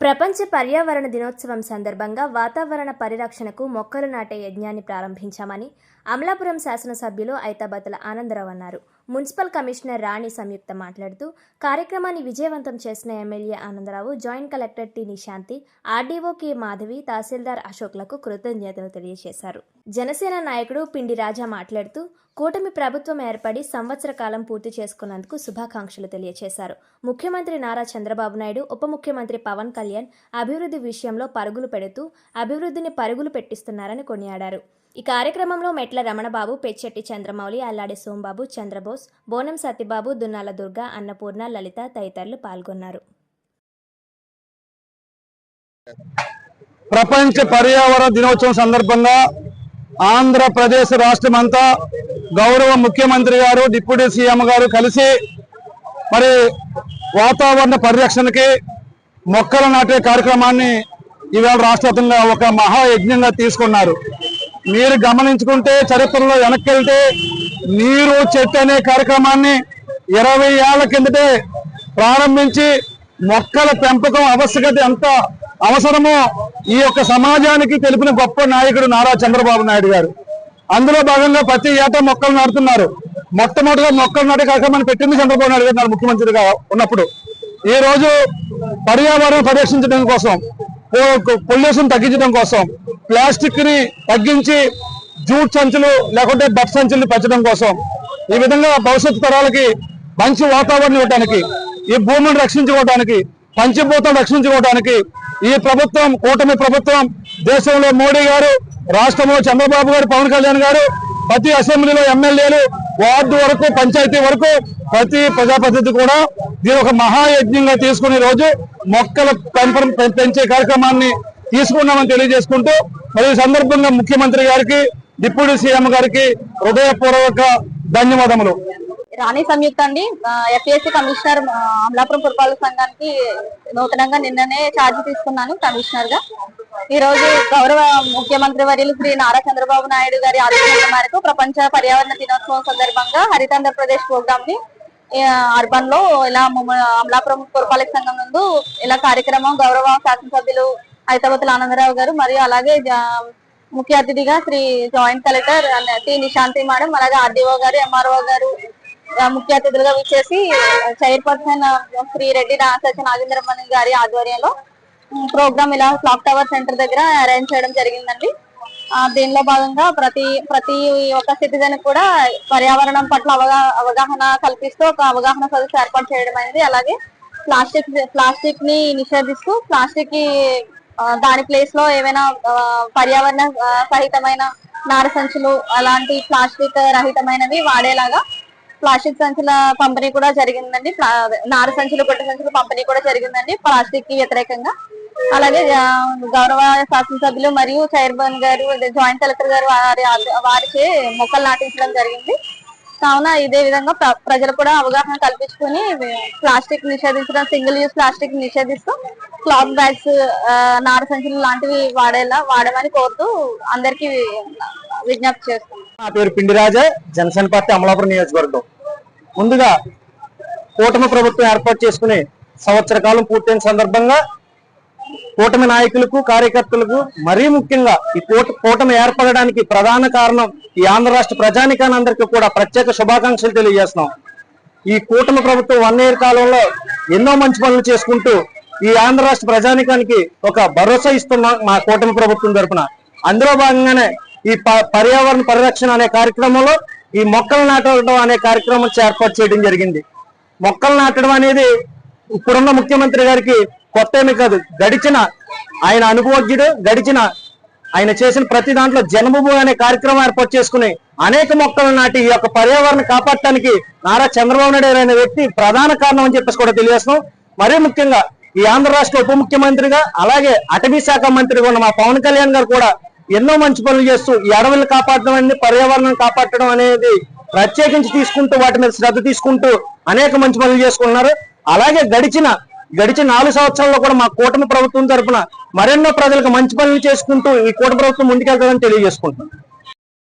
ప్రపంచ పర్యావరణ దినోత్సవం సందర్భంగా వాతావరణ పరిరక్షణకు మొక్కలు నాటే యజ్ఞాన్ని ప్రారంభించామని అమలాపురం శాసనసభ్యులు ఐతాబత్తుల ఆనందరావు అన్నారు. మున్సిపల్ కమిషనర్ రాణి సంయుక్త మాట్లాడుతూ కార్యక్రమాన్ని విజయవంతం చేసిన MLA Anandarao joint collector T Nishanti RDO K Madhavi తహసీల్దార్ అశోక్లకు కృతజ్ఞతలు తెలియజేశారు. జనసేన నాయకుడు పిండి రాజా మాట్లాడుతూ కూటమి ప్రభుత్వం ఏర్పడి సంవత్సర కాలం పూర్తి చేసుకున్నందుకు శుభాకాంక్షలు తెలియజేశారు. ముఖ్యమంత్రి నారా చంద్రబాబు నాయుడు ఉప ముఖ్యమంత్రి పవన్ కళ్యాణ్ అభివృద్ధి విషయంలో పరుగులు పెడుతూ అభివృద్ధిని పరుగులు పెట్టిస్తున్నారని కొనియాడారు. ఈ కార్యక్రమంలో మెట్ల రమణబాబు పెచ్చెట్టి చంద్రమౌళి అల్లాడి సోంబాబు చంద్రబోస్ బోనం సత్యబాబు దున్నాల దుర్గా అన్నపూర్ణ లలిత తదితరులు పాల్గొన్నారు. ప్రపంచ పర్యావరణ దినోత్సవం సందర్భంగా ఆంధ్రప్రదేశ్ రాష్ట్రం అంతా గౌరవ ముఖ్యమంత్రి గారు డిప్యూటీ సీఎం గారు కలిసి మరి వాతావరణ పరిరక్షణకి మొక్కలు నాటే కార్యక్రమాన్ని ఈవేళ రాష్ట్రవ్యాప్తంగా ఒక మహాయజ్ఞంగా తీసుకున్నారు. మీరు గమనించుకుంటే చరిత్రలో వెనక్కి వెళ్తే నీరు చెట్టు అనే కార్యక్రమాన్ని ఇరవై ఏళ్ళ కిందటే ప్రారంభించి మొక్కల పెంపకం ఆవశ్యకత ఎంత అవసరమో ఈ యొక్క సమాజానికి తెలిపిన గొప్ప నాయకుడు నారా చంద్రబాబు నాయుడు గారు. అందులో భాగంగా ప్రతి ఏటా మొక్కలు నాటుతున్నారు. మొట్టమొదటిగా మొక్కలు నాటే కార్యక్రమాన్ని పెట్టింది చంద్రబాబు నాయుడు గారు ముఖ్యమంత్రిగా ఉన్నప్పుడు. ఈ రోజు పర్యావరణం పరిరక్షించడం కోసం పొల్యూషన్ తగ్గించడం కోసం ప్లాస్టిక్ని తగ్గించి జూట్ సంచులు లేకుంటే బట్ సంచులు పెంచడం కోసం ఈ విధంగా భవిష్యత్తు తరాలకి మంచి వాతావరణం ఇవ్వడానికి ఈ భూమిని రక్షించుకోవడానికి పంచభూతం రక్షించుకోవడానికి ఈ ప్రభుత్వం కూటమి ప్రభుత్వం దేశంలో మోడీ గారు రాష్ట్రంలో చంద్రబాబు గారు పవన్ కళ్యాణ్ గారు ప్రతి అసెంబ్లీలో ఎమ్మెల్యేలు వార్డు వరకు పంచాయతీ వరకు ప్రతి ప్రజాప్రతినిధి కూడా దీని ఒక మహాయజ్ఞంగా తీసుకునే రోజు మొక్కల పెంపడం పెంచే కార్యక్రమాన్ని తీసుకున్నామని తెలియజేసుకుంటూ మరి ఈ సందర్భంగా ముఖ్యమంత్రి గారికి డిప్యూటీ సీఎం గారికి హృదయపూర్వక ధన్యవాదములు. రాణి సంయుక్త అండి. ఎఫ్ఎస్సి కమిషనర్ అమలాపురం పురపాలక సంఘానికి నూతనంగా నిన్ననే ఛార్జ్ తీసుకున్నాను కమిషనర్గా ఈ రోజు గౌరవ ముఖ్యమంత్రి వర్యులు శ్రీ నారా చంద్రబాబు నాయుడు గారి ఆదేశాల మేరకు ప్రపంచ పర్యావరణ దినోత్సవం సందర్భంగా హరితాంధ్రప్రదేశ్ ప్రోగ్రామ్ని అర్బన్లో ఇలా అమలాపురం పురపాలక సంఘం నందు ఇలా కార్యక్రమం గౌరవ శాసనసభ్యులు హైదరాబాద్ ఆనందరావు గారు మరియు అలాగే జా- ముఖ్య అతిథిగా Shri joint collector T Nishanti madam అలాగే ఆర్డీఓ గారు ఎంఆర్ఓ గారు ముఖ్య అతిథులుగా విచ్చేసి చైర్పర్సన్ శ్రీ రెడ్డి సత్య నాగేంద్రమణి గారి ఆధ్వర్యంలో ప్రోగ్రామ్ ఇలా క్లాక్ టవర్ సెంటర్ దగ్గర అరేంజ్ చేయడం జరిగిందండి. దీనిలో భాగంగా ప్రతి ప్రతి ఒక్క సిటిజన్ కూడా పర్యావరణం పట్ల అవగా అవగాహన కల్పిస్తూ ఒక అవగాహన సదస్సు ఏర్పాటు చేయడం అనేది అలాగే ప్లాస్టిక్ ప్లాస్టిక్ని నిషేధిస్తూ ప్లాస్టిక్ దాని ప్లేస్లో ఏమైనా పర్యావరణ సహితమైన నార సంచులు అలాంటి ప్లాస్టిక్ రహితమైనవి వాడేలాగా ప్లాస్టిక్ సంచుల పంపిణీ కూడా జరిగిందండి. నార సంచులు పొట్టి సంచులు పంపిణీ కూడా జరిగిందండి. ప్లాస్టిక్కి వ్యతిరేకంగా. అలాగే గౌరవ శాసనసభ్యులు మరియు చైర్మన్ గారు జాయింట్ కలెక్టర్ గారు వారి వారిచే మొక్కలు నాటించడం జరిగింది. కావున ఇదే విధంగా ప్ర- ప్రజలు కూడా అవగాహన కల్పించుకొని ప్లాస్టిక్ నిషేధించడం సింగిల్ యూజ్ ప్లాస్టిక్ నిషేధిస్తూ క్లాత్ బ్యాగ్స్ నార సంచులు లాంటివి వాడేలా వాడమని కోరుతూ అందరికి విజ్ఞప్తి చేస్తున్నాం. నా పేరు పిండిరాజా జనసేన పార్టీ అమలాపురం నియోజకవర్గం. ముందుగా కూటమి ప్రభుత్వం ఏర్పాటు చేసుకుని సంవత్సర కాలం పూర్తయిన సందర్భంగా కూటమి నాయకులకు కార్యకర్తలకు మరీ ముఖ్యంగా ఈ కూట కూటమి ఏర్పడడానికి ప్రధాన కారణం ఈ ఆంధ్ర రాష్ట్ర ప్రజానికానందరికీ కూడా ప్రత్యేక శుభాకాంక్షలు తెలియజేస్తున్నాం. ఈ కూటమి ప్రభుత్వం వన్ ఇయర్ కాలంలో ఎన్నో మంచి పనులు చేసుకుంటూ ఈ ఆంధ్ర రాష్ట్ర ప్రజానికానికి ఒక భరోసా ఇస్తున్నాం మా కూటమి ప్రభుత్వం తరఫున అందులో భాగంగానే ఈ ప- పర్యావరణ పరిరక్షణ అనే కార్యక్రమంలో ఈ మొక్కలు నాటడం అనే కార్యక్రమం ఏర్పాటు చేయడం జరిగింది. మొక్కలు నాటడం అనేది ఇప్పుడున్న ముఖ్యమంత్రి గారికి కొత్త కాదు గడిచిన ఆయన అనుభవజ్ఞుడు గడిచిన ఆయన చేసిన ప్రతి దాంట్లో జన్మభూ అనే కార్యక్రమం ఏర్పాటు చేసుకుని అనేక మొక్కలు నాటి ఈ యొక్క పర్యావరణ కాపాడటానికి నారా చంద్రబాబు నాయుడు అనే వ్యక్తి ప్రధాన కారణం అని చెప్పేసి కూడా తెలియజేస్తున్నాం. మరీ ముఖ్యంగా ఈ ఆంధ్ర రాష్ట్ర ఉప ముఖ్యమంత్రిగా అలాగే అటవీ శాఖ మంత్రిగా ఉన్న మా పవన్ కళ్యాణ్ గారు కూడా ఎన్నో మంచి పనులు చేస్తూ ఈ అడవులను కాపాడడం అనేది పర్యావరణం కాపాడడం అనేది ప్రత్యేకించి తీసుకుంటూ వాటి మీద శ్రద్ధ తీసుకుంటూ అనేక మంచి పనులు చేసుకుంటున్నారు. అలాగే గడిచిన గడిచిన నాలుగు సంవత్సరాల్లో కూడా మా కూటమి ప్రభుత్వం తరపున మరెన్నో ప్రజలకు మంచి పనులు చేసుకుంటూ ఈ కూటమి ప్రభుత్వం ముందుకెళ్తారని తెలియజేసుకుంటున్నాం.